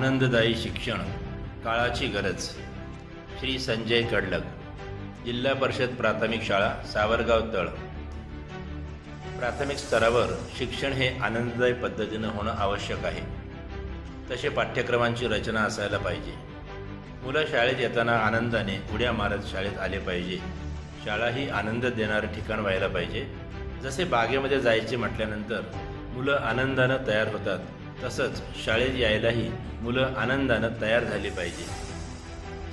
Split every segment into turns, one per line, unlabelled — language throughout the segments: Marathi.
आनंददायी शिक्षण काळाची गरज. श्री संजय कडलक जिल्हा परिषद प्राथमिक शाळा सावरगाव तळ. प्राथमिक स्तरावर शिक्षण हे आनंददायी पद्धतीनं होणं आवश्यक आहे. तसे पाठ्यक्रमांची रचना असायला पाहिजे. मुलं शाळेत येताना आनंदाने उड्या मारत शाळेत आले पाहिजे. शाळा ही आनंद देणारं ठिकाण व्हायला पाहिजे. जसे बागेमध्ये जायचे म्हटल्यानंतर मुलं आनंदानं तयार होतात. तसंच शाळेत यायलाही मुलं आनंदानं तयार झाली पाहिजे.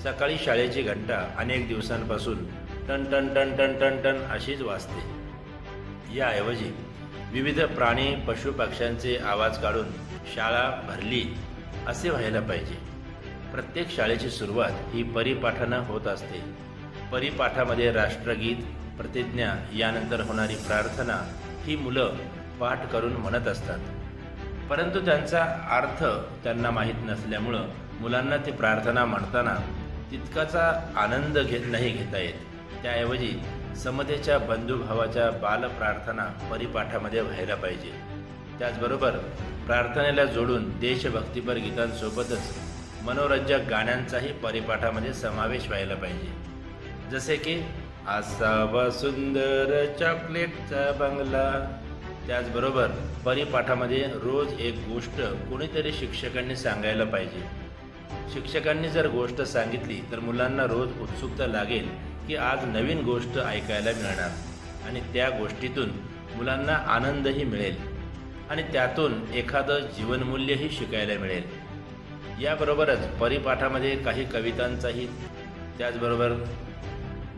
सकाळी शाळेची घंटा अनेक दिवसांपासून टन टन टन टन टन टन अशीच वाजते. याऐवजी विविध प्राणी पशु पक्ष्यांचे आवाज काढून शाळा भरली असे व्हायला पाहिजे. प्रत्येक शाळेची सुरुवात ही परिपाठानं होत असते. परिपाठामध्ये राष्ट्रगीत प्रतिज्ञा यानंतर होणारी प्रार्थना ही मुलं पाठ करून म्हणत असतात. परंतु त्यांचा अर्थ त्यांना माहीत नसल्यामुळं मुलांना ती प्रार्थना म्हणताना तितकाचा आनंद घेत नाही घेता येत. त्याऐवजी समतेच्या बंधुभावाच्या बालप्रार्थना परिपाठामध्ये व्हायला पाहिजे. त्याचबरोबर प्रार्थनेला जोडून देशभक्तीपर गीतांसोबतच मनोरंजक गाण्यांचाही परिपाठामध्ये समावेश व्हायला पाहिजे. जसे की असावा सुंदर चॉकलेटचा बंगला त्याचबरोबर परिपाठामध्ये रोज एक गोष्ट कोणीतरी शिक्षकांनी सांगायला पाहिजे. शिक्षकांनी जर गोष्ट सांगितली तर मुलांना रोज उत्सुकता लागेल की आज नवीन गोष्ट ऐकायला मिळणार आणि त्या गोष्टीतून मुलांना आनंदही मिळेल आणि त्यातून एखादं जीवनमूल्यही शिकायला मिळेल. याबरोबरच परिपाठामध्ये काही कवितांचाही त्याचबरोबर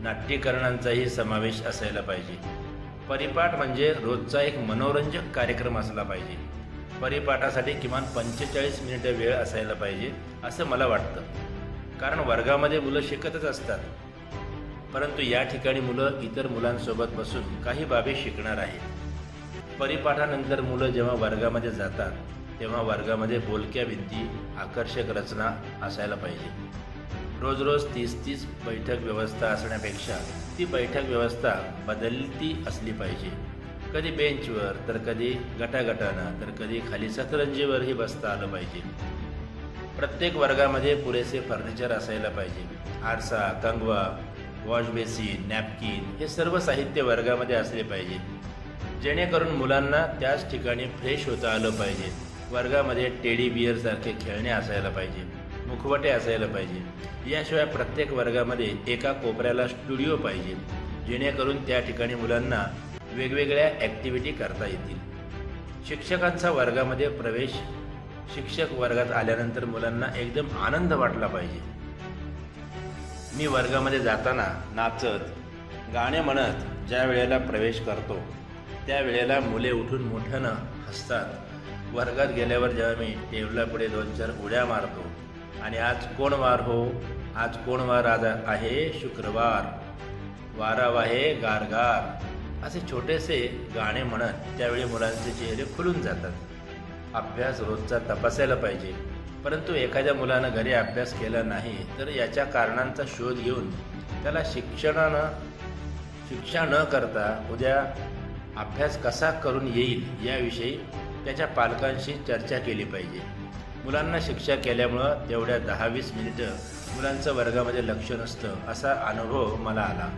नाट्यकरणांचाही समावेश असायला पाहिजे. परिपाठ म्हणजे रोजचा एक मनोरंजक कार्यक्रम असला पाहिजे. परिपाठासाठी किमान पंचेचाळीस मिनिटं वेळ असायला पाहिजे असं मला वाटतं. कारण वर्गामध्ये मुलं शिकतच असतात. परंतु या ठिकाणी मुलं इतर मुलांसोबत बसून काही बाबी शिकणार आहेत. परिपाठानंतर मुलं जेव्हा वर्गामध्ये जातात तेव्हा वर्गामध्ये बोलक्या भिंती आकर्षक रचना असायला पाहिजे. रोज रोज तीस तीस बैठक व्यवस्था असण्यापेक्षा ती बैठक व्यवस्था बदलती असली पाहिजे. कधी बेंचवर तर कधी गटागटानं तर कधी खाली सतरंजीवरही बसता आलं पाहिजे. प्रत्येक वर्गामध्ये पुरेसे फर्निचर असायला पाहिजे. आरसा कंगवा वॉश बेसिन नॅपकिन हे सर्व साहित्य वर्गामध्ये असले पाहिजे. जेणेकरून मुलांना त्याच ठिकाणी फ्रेश होता आलं पाहिजे. वर्गामध्ये टेडी बिअरसारखे खेळणे असायला पाहिजे. मुखवटे असायला पाहिजे. याशिवाय प्रत्येक वर्गामध्ये एका कोपऱ्याला स्टुडिओ पाहिजे जेणेकरून त्या ठिकाणी मुलांना वेगवेगळ्या ॲक्टिव्हिटी करता येतील. शिक्षकांचा वर्गामध्ये प्रवेश शिक्षक वर्गात आल्यानंतर मुलांना एकदम आनंद वाटला पाहिजे. मी वर्गामध्ये जाताना नाचत गाणे म्हणत ज्या वेळेला प्रवेश करतो त्यावेळेला मुले उठून मोठ्यानं हसतात. वर्गात गेल्यावर जेव्हा मी टेबलापुढे दोन चार उड्या मारतो आणि आज कोण वार हो? आज कोण वार आज आहे? शुक्रवार. वाराव आहे गारगार. असे छोटेसे गाणे म्हणत त्यावेळी मुलांचे चेहरे खुलून जातात. अभ्यास रोजचा तपासायला पाहिजे. परंतु एखाद्या मुलानं घरी अभ्यास केला नाही तर याच्या कारणांचा शोध घेऊन त्याला शिक्षणानं शिक्षा न करता उद्या अभ्यास कसा करून येईल याविषयी त्याच्या पालकांशी चर्चा केली पाहिजे. मुलांना शिक्षा केल्यामुळं तेवढ्या दहा वीस मिनिटं मुलांचं वर्गामध्ये लक्ष नसतं असा अनुभव मला आला.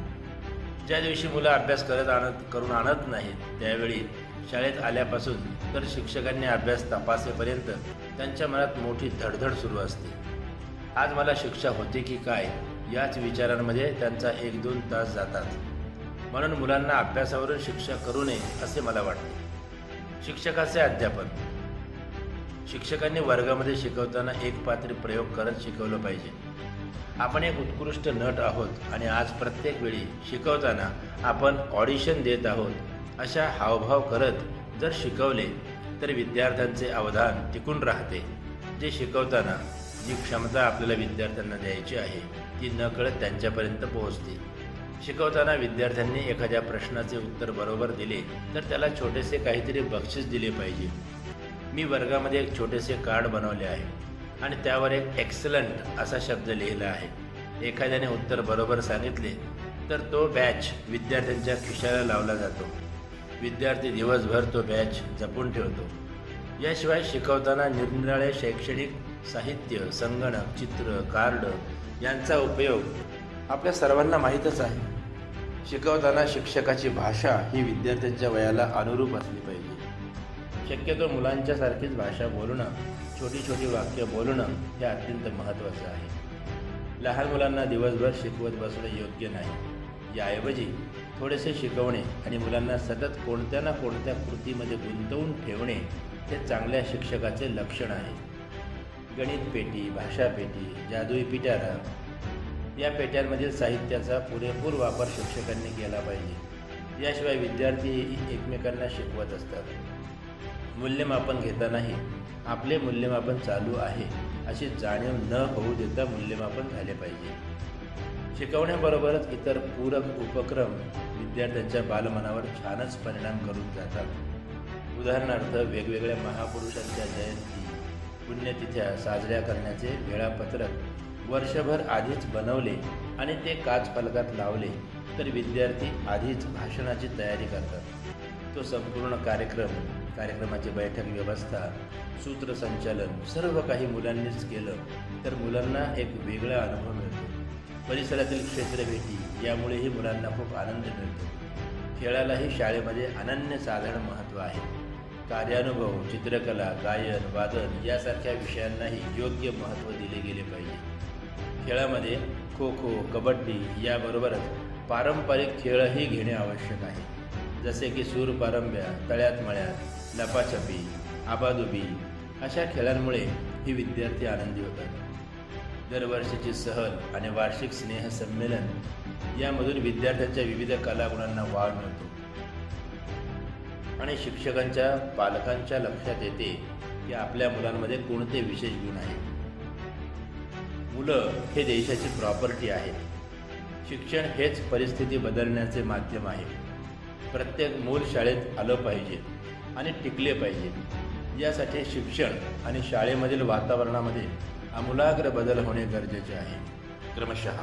ज्या दिवशी मुलं अभ्यास करत आणत करून आणत नाहीत त्यावेळी शाळेत आल्यापासून तर शिक्षकांनी अभ्यास तपासेपर्यंत त्यांच्या मनात मोठी धडधड सुरू असते. आज मला शिक्षा होते की काय याच विचारांमध्ये त्यांचा एक दोन तास जातात. म्हणून मुलांना अभ्यासावरून शिक्षा करू नये असे मला वाटते. शिक्षकाचे अध्यापन. शिक्षकांनी वर्गामध्ये शिकवताना एक पात्री प्रयोग करत शिकवलं पाहिजे. आपण एक उत्कृष्ट नट आहोत आणि आज प्रत्येक वेळी शिकवताना आपण ऑडिशन देत आहोत अशा हावभाव करत जर शिकवले तर विद्यार्थ्यांचे अवधान टिकून राहते. जे शिकवताना जी क्षमता आपल्याला विद्यार्थ्यांना द्यायची आहे ती नकळत त्यांच्यापर्यंत पोहोचते. शिकवताना विद्यार्थ्यांनी एखाद्या प्रश्नाचे उत्तर बरोबर दिले तर त्याला छोटेसे काहीतरी बक्षीस दिले पाहिजे. मी वर्गामध्ये एक छोटेसे कार्ड बनवले आहे. आणि त्यावर एक एक्सलंट असा शब्द लिहिला आहे. एखाद्याने उत्तर बरोबर सांगितले तर तो बॅच विद्यार्थ्यांच्या खिशाला लावला जातो. विद्यार्थी दिवसभर तो बॅच जपून ठेवतो. याशिवाय शिकवताना निरनिराळे शैक्षणिक साहित्य संगणक चित्र कार्ड यांचा उपयोग आपल्या सर्वांना माहीतच आहे. शिकवताना शिक्षकाची भाषा ही विद्यार्थ्यांच्या वयाला अनुरूप असली पाहिजे. शक्यतो मुलांच्यासारखीच भाषा बोलणं छोटी छोटी वाक्य बोलणं हे अत्यंत महत्त्वाचं आहे. लहान मुलांना दिवसभर शिकवत बसणं योग्य नाही. याऐवजी थोडेसे शिकवणे आणि मुलांना सतत कोणत्या ना कोणत्या कृतीमध्ये गुंतवून ठेवणे हे चांगल्या शिक्षकाचे लक्षण आहे. गणित पेटी भाषा पेटी जादुई पिटारा या पेट्यांमधील साहित्याचा पुरेपूर वापर शिक्षकांनी केला पाहिजे. याशिवाय विद्यार्थी एकमेकांना शिकवत असतात. मूल्यमापन घेतानाही आपले मूल्यमापन चालू आहे अशी जाणीव न होऊ देता मूल्यमापन झाले पाहिजे. शिकवण्याबरोबरच इतर पूरक उपक्रम विद्यार्थ्यांच्या बालमनावर छानच परिणाम करून जातात. उदाहरणार्थ वेगवेगळ्या महापुरुषांच्या जयंती पुण्यतिथ्या साजऱ्या करण्याचे वेळापत्रक वर्षभर आधीच बनवले आणि ते काच फलकात लावले तर विद्यार्थी आधीच भाषणाची तयारी करतात. तो संपूर्ण कार्यक्रम कार्यक्रमाची बैठक व्यवस्था सूत्रसंचालन सर्व काही मुलांनीच केलं तर मुलांना एक वेगळा अनुभव मिळतो. परिसरातील क्षेत्रभेटी यामुळेही मुलांना खूप आनंद मिळतो. खेळालाही शाळेमध्ये अनन्यसाधारण महत्त्व आहे. कार्यानुभव चित्रकला गायन वादन यासारख्या विषयांनाही योग्य महत्त्व दिले गेले पाहिजे. खेळामध्ये खो खो कबड्डी याबरोबरच पारंपरिक खेळही घेणे आवश्यक आहे. जसे की सूरपारंब्या तळ्यात मळ्यात लपाछपी आबादुबी अशा खेळांमुळे ही विद्यार्थी आनंदी होतात. दरवर्षीची सहल आणि वार्षिक स्नेह संमेलन यामधून विद्यार्थ्यांच्या विविध कलागुणांना वाढ मिळतो. आणि शिक्षकांच्या पालकांच्या लक्षात येते की आपल्या मुलांमध्ये कोणते विशेष गुण आहेत. मुलं हे देशाची प्रॉपर्टी आहेत. शिक्षण हेच परिस्थिती बदलण्याचे माध्यम आहे. प्रत्येक मूल शाळेत आलं पाहिजे. आणि टिकले पाहिजे. यासाठी शिक्षण आणि शाळेमधील वातावरणामध्ये आमूलाग्र बदल होणे गरजेचे आहे. क्रमशः